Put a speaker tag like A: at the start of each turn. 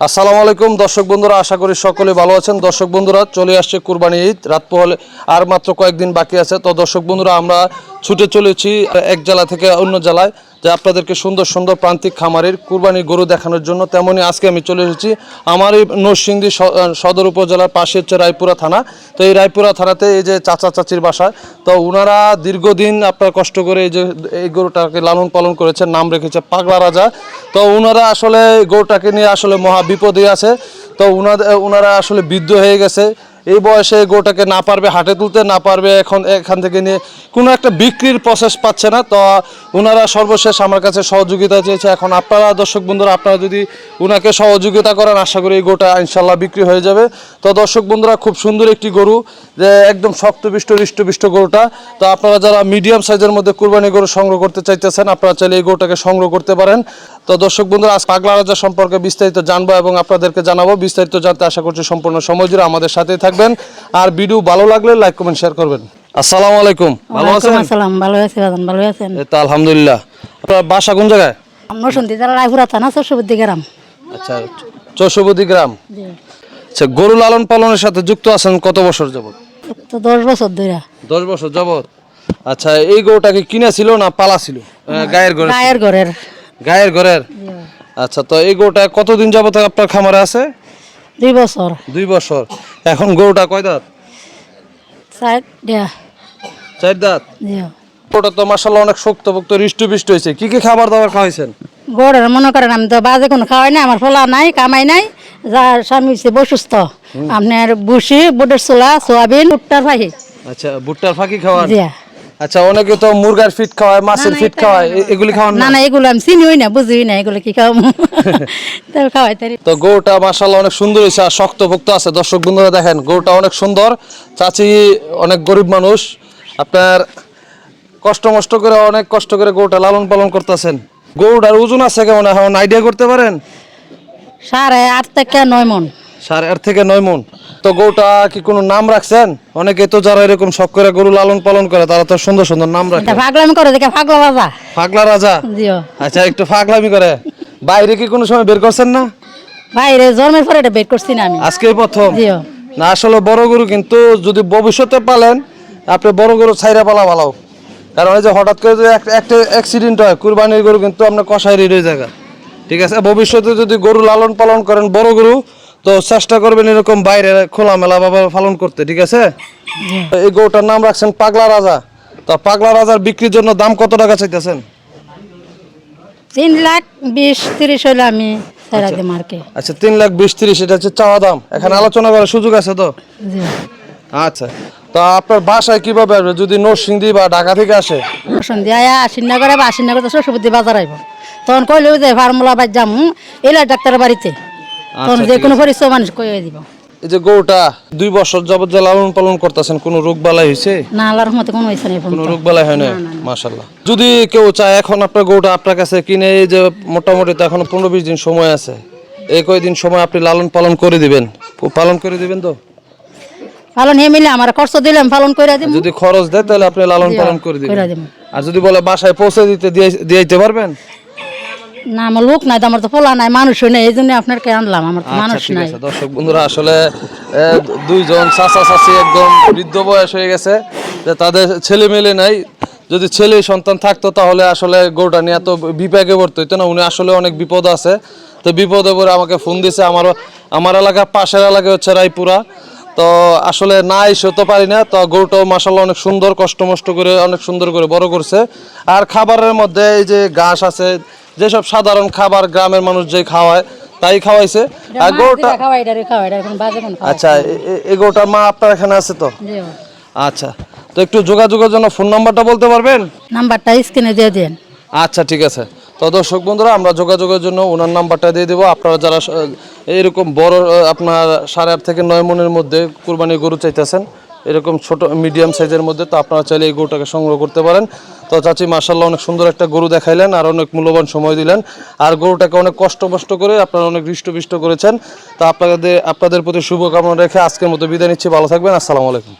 A: আসসালামু আলাইকুম, দর্শক বন্ধুরা, আশা করি সকলে ভালো আছেন। দর্শক বন্ধুরা, চলে আসছে কুরবানি ঈদ, রাত পোহলে আর মাত্র কয়েকদিন বাকি আছে। তো দর্শক বন্ধুরা, আমরা ছুটে চলেছি, এক জেলা থেকে অন্য জেলায়, যে আপনাদেরকে সুন্দর সুন্দর প্রান্তিক খামারের কুরবানি গরু দেখানোর জন্য তেমনি আজকে আমি চলে এসেছি আমার এই নরসিংদী সদর উপজেলার পাশে হচ্ছে রায়পুরা থানা। তো এই রায়পুরা থানাতে এই যে চাচা চাচির বাসা, তো ওনারা দীর্ঘদিন আপনার কষ্ট করে এই যে, এই গরুটাকে লালন পালন করেছেন, নাম রেখেছে পাগলা রাজা। তো ওনারা আসলে গরুটাকে নিয়ে আসলে মহা বিপদে আছে। তো ওনাদের ওনারা আসলে বৃদ্ধ হয়ে গেছে। এই বয়সে এই গরুটাকে না পারবে, হাটে তুলতে না পারবে, এখন এখান থেকে নিয়ে কোনো একটা বিক্রির প্রসেস পাচ্ছে না। তো ওনারা সর্বশেষ আমার কাছে সহযোগিতা চেয়েছে। এখন আপনারা দর্শক বন্ধুরা, আপনারা যদি ওনাকে সহযোগিতা করেন, আশা করি এই গরুটা ইনশাল্লাহ বিক্রি হয়ে যাবে। তো দর্শক বন্ধুরা, খুব সুন্দর একটি গরু, যে একদম শক্তপিষ্ট হৃষ্টপিষ্ট গরুটা। তো আপনারা যারা মিডিয়াম সাইজের মধ্যে কুরবানি গরু সংগ্রহ করতে চাইতেছেন, আপনারা চাইলে এই গরুটাকে সংগ্রহ করতে পারেন। তো দর্শক বন্ধুরা আজ পাগলা রাজা সম্পর্কে বিস্তারিত জানব এবং আপনাদেরকে জানাব। বিস্তারিত জানতে আশা করছি সম্পূর্ণ সময় জুড়ে আমাদের সাথেই থাকবেন। আর ভিডিও ভালো লাগলে লাইক কমেন্ট শেয়ার করবেন। আসসালামু আলাইকুম। ভালো আছেন?
B: আসসালাম ভালো আছে বাজান ভালো আছেন?
A: এই তো আলহামদুলিল্লাহ। আপনার বাসা কোন জায়গায়?
B: আমরা শুনতে যারা রায়পুরা থানা চরশুবুদ্দি গ্রাম।
A: আচ্ছা চৌষবতী গ্রাম। আচ্ছা গরু লালন পালনের সাথে যুক্ত আছেন কত বছর যাবত
B: তো দশ বছর ধরে
A: দশ বছর যাবত আচ্ছা এই গরুটাকে কিনা ছিল না পালা ছিল? গায়ের ঘরে
B: গায়ের ঘরের।
A: গায়ের ঘরের? আচ্ছা তো এই গরুটা কতদিন যাবত আপনার খামারে আছে?
B: দুই বছর।
A: দুই বছর। এখন গরুটা কয় দাঁত? চার দাঁত? গরুটা তো মাসাল্লাহ অনেক শক্ত পোক্ত হৃষ্টপুষ্ট হয়েছে। কি কি খাবার দাবার খাওয়াইছেন?
B: গড়ের মনে করেন আমি তো বাজে কোনো খাওয়াই নাই আমার ফলা নাই কামাই নাই যার স্বামী হচ্ছে বসুস্থ আপনার বুসি বুটের চোলা সোয়াবিন ভুট্টার ভাই
A: আচ্ছা ভুট্টার ফাঁকি
B: খাওয়া
A: আচ্ছা অনেকে তো মুরগার ফিট খাওয়ায় মাছের ফিট খাওয়ায় এগুলি খাওয়ান
B: না?
A: না
B: এগুলো আমি চিনি চিনিই না বুঝিই না এগুলো কি খাওয়াবো? তো খাওয়াই তারি।
A: তো গরুটা মাসাল্লাহ অনেক সুন্দর হয়েছে আর শক্ত ভক্ত আছে। দর্শক বন্ধুরা দেখেন গরুটা অনেক সুন্দর। চাচি অনেক গরিব মানুষ। আপনার কষ্ট মষ্ট করে অনেক কষ্ট করে গরুটা লালন পালন করতেছেন। গরুটার ওজন আছে কেমন? এখন আইডিয়া করতে পারেন?
B: সাড়ে আট থেকে নয় মন।
A: সাড়ে আট থেকে নয় মন। তো গরুটা কি কোনো নাম রাখছেন? অনেকে তো যারা এরকম শখ করে গরু লালন পালন করে তারা তো সুন্দর সুন্দর নাম রাখে।
B: এটা পাগলামি করে দেখে পাগলা বাজা
A: ফাগলা রাজা? আচ্ছা একটু ফাগলামি করে। বাইরে কি কোনো সময় বের করছেন না?
B: বাইরে জন্মের পরে এটা বের করছি না আমি।
A: আজকে প্রথম? না আসলে বড় গরু কিন্তু যদি ভবিষ্যতে পালেন আপনি বড় গরু ছাইরা পালা ভালো। কারণ এই যে হঠাৎ করে যদি একটা অ্যাক্সিডেন্ট হয় কুরবানির গরু কিন্তু আপনার কষাই রয়ে জায়গা ঠিক আছে? ভবিষ্যতে যদি গরু লালন পালন করেন বড় গরু তো চেষ্টা করবেন এরকম বাইরে খোলামেলা ভাবে পালন করতে ঠিক আছে? এই গরুটার নাম রাখছেন পাগলা রাজা। তো পাগলা রাজার বিক্রির জন্য দাম কত টাকা চাইতেছেন?
B: তিন লাখ বিশ তিরিশ হইলে আমি মার্কে।
A: আচ্ছা তিন লাখ বিশ তিরিশ এটা হচ্ছে চাওয়া দাম। এখানে আলোচনা করার সুযোগ আছে তো? আচ্ছা তো আপনার বাসায় কীভাবে আসবে? যদি নরসিংদী বা ঢাকা থেকে আসে?
B: সন্ধ্যা আয়া আশিনা বা আশিনা করে শ্বশুরবুদ্ধি বাজার আইব। তখন কইলেও যে ফার্মুলা বাদ যাম এলা ডাক্তারের বাড়িতে। তখন যে কোনো পরিচয় মানুষ কইয়ে দিব।
A: এই যে গরুটা দুই বছর যাবত যে লালন পালন করতেছেন কোনো রোগ বালাই হয়েছে
B: না আল্লাহর রহমতে কোনো হয়েছে না
A: কোনো রোগ বালাই হয় না মাশাল্লাহ যদি কেউ চায় এখন আপনার গরুটা আপনার কাছে কিনে এই যে মোটামুটি তো এখনও পনেরো বিশ দিন সময় আছে এই কয়দিন সময় আপনি লালন পালন করে দিবেন? পালন করে দিবেন তো?
B: পালন হে মিলে আমার খরচ দিলাম পালন করে দিব
A: যদি খরচ দেয় তাহলে আপনি লালন পালন করে দিবেন। আর যদি বলে বাসায় পৌঁছে দিতে দিয়ে দিতে পারবেন?
B: না আমার লোক নাই তো আমার তো পোলা নাই মানুষও নেই এই জন্য আপনার কে আনলাম আমার তো
A: আচ্ছা
B: মানুষ নাই।
A: দর্শক বন্ধুরা আসলে দুইজন চাচা চাচি একদম বৃদ্ধ বয়স হয়ে গেছে যে তাদের ছেলে মেলে নাই যদি ছেলে সন্তান থাকতো তাহলে আসলে গরুটা নিয়ে এত বিপাকে পড়তে হইতো না উনি আসলে অনেক বিপদ আছে। তো বিপদে পড়ে আমাকে ফোন দিছে আমারও আমার এলাকা পাশের এলাকা হচ্ছে রায়পুরা। তো আসলে না এসে তো পারি না তো গরুটাও মাসাল্লাহ অনেক সুন্দর কষ্ট মষ্ট করে অনেক সুন্দর করে বড় করছে। আর খাবারের মধ্যে এই যে ঘাস আছে যেসব সাধারণ খাবার গ্রামের মানুষ যে খাওয়ায় তাই খাওয়াইছে। আর গরুটা আচ্ছা এই গরুটার মা আপনার এখানে আছে তো? আচ্ছা তো একটু যোগাযোগের জন্য ফোন নাম্বারটা বলতে পারবেন?
B: নাম্বারটা স্ক্রিনে দিয়ে দেন।
A: আচ্ছা ঠিক আছে। তো দর্শক বন্ধুরা আমরা যোগাযোগের জন্য ওনার নাম্বারটা দিয়ে দেবো। আপনারা যারা এইরকম বড় আপনার সাড়ে আট থেকে নয় মনের মধ্যে কুরবানি গরু চাইতেছেন এরকম ছোট মিডিয়াম সাইজের মধ্যে, তো আপনারা চাইলে এই গরুটাকে সংগ্রহ করতে পারেন। তো চাচি মার্শাল্লাহ অনেক সুন্দর একটা গরু দেখাইলেন আর অনেক মূল্যবান সময় দিলেন। আর গরুটাকে অনেক কষ্ট মষ্ট করে আপনারা অনেক হৃষ্টপিষ্ট করেছেন। তা আপনাদের আপনাদের প্রতি শুভকামনা রেখে আজকের মতো বিদায় নিচ্ছি। ভালো থাকবেন। আসসালামু আলাইকুম।